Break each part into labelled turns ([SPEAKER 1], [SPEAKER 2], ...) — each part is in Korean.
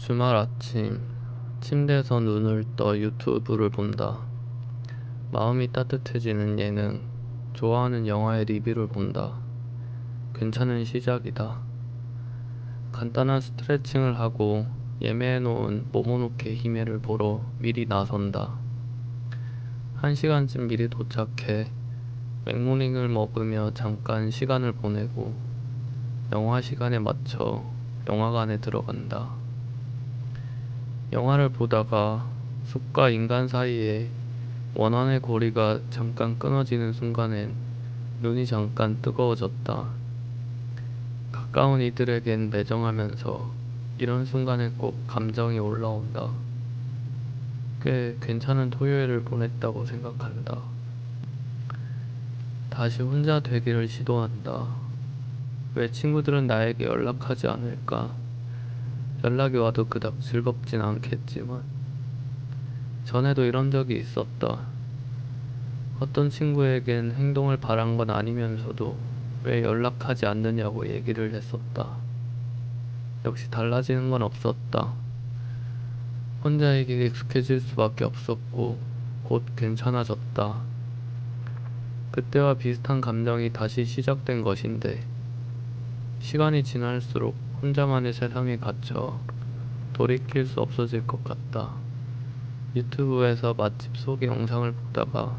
[SPEAKER 1] 주말 아침 침대에서 눈을 떠 유튜브를 본다. 마음이 따뜻해지는 예능, 좋아하는 영화의 리뷰를 본다. 괜찮은 시작이다. 간단한 스트레칭을 하고 예매해놓은 모모노케 히메를 보러 미리 나선다. 한 시간쯤 미리 도착해 맥모닝을 먹으며 잠깐 시간을 보내고 영화 시간에 맞춰 영화관에 들어간다. 영화를 보다가 숲과 인간 사이에 원한의 고리가 잠깐 끊어지는 순간엔 눈이 잠깐 뜨거워졌다. 가까운 이들에겐 매정하면서 이런 순간엔 꼭 감정이 올라온다. 꽤 괜찮은 토요일을 보냈다고 생각한다. 다시 혼자 되기를 시도한다. 왜 친구들은 나에게 연락하지 않을까? 연락이 와도 그닥 즐겁진 않겠지만, 전에도 이런 적이 있었다. 어떤 친구에겐 행동을 바란 건 아니면서도 왜 연락하지 않느냐고 얘기를 했었다. 역시 달라지는 건 없었다. 혼자에게 익숙해질 수밖에 없었고, 곧 괜찮아졌다. 그때와 비슷한 감정이 다시 시작된 것인데, 시간이 지날수록 혼자만의 세상에 갇혀 돌이킬 수 없어질 것 같다. 유튜브에서 맛집 소개 영상을 보다가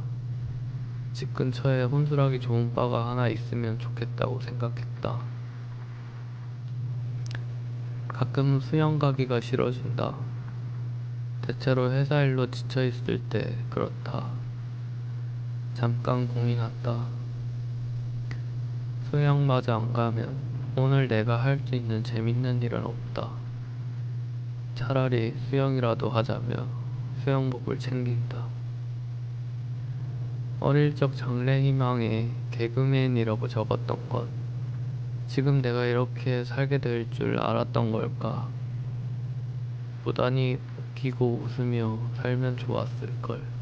[SPEAKER 1] 집 근처에 혼술하기 좋은 바가 하나 있으면 좋겠다고 생각했다. 가끔 수영 가기가 싫어진다. 대체로 회사 일로 지쳐 있을 때 그렇다. 잠깐 고민한다. 수영마저 안 가면 오늘 내가 할 수 있는 재밌는 일은 없다. 차라리 수영이라도 하자며 수영복을 챙긴다. 어릴 적 장래희망에 개그맨이라고 적었던 것. 지금 내가 이렇게 살게 될 줄 알았던 걸까? 부단히 웃기고 웃으며 살면 좋았을걸.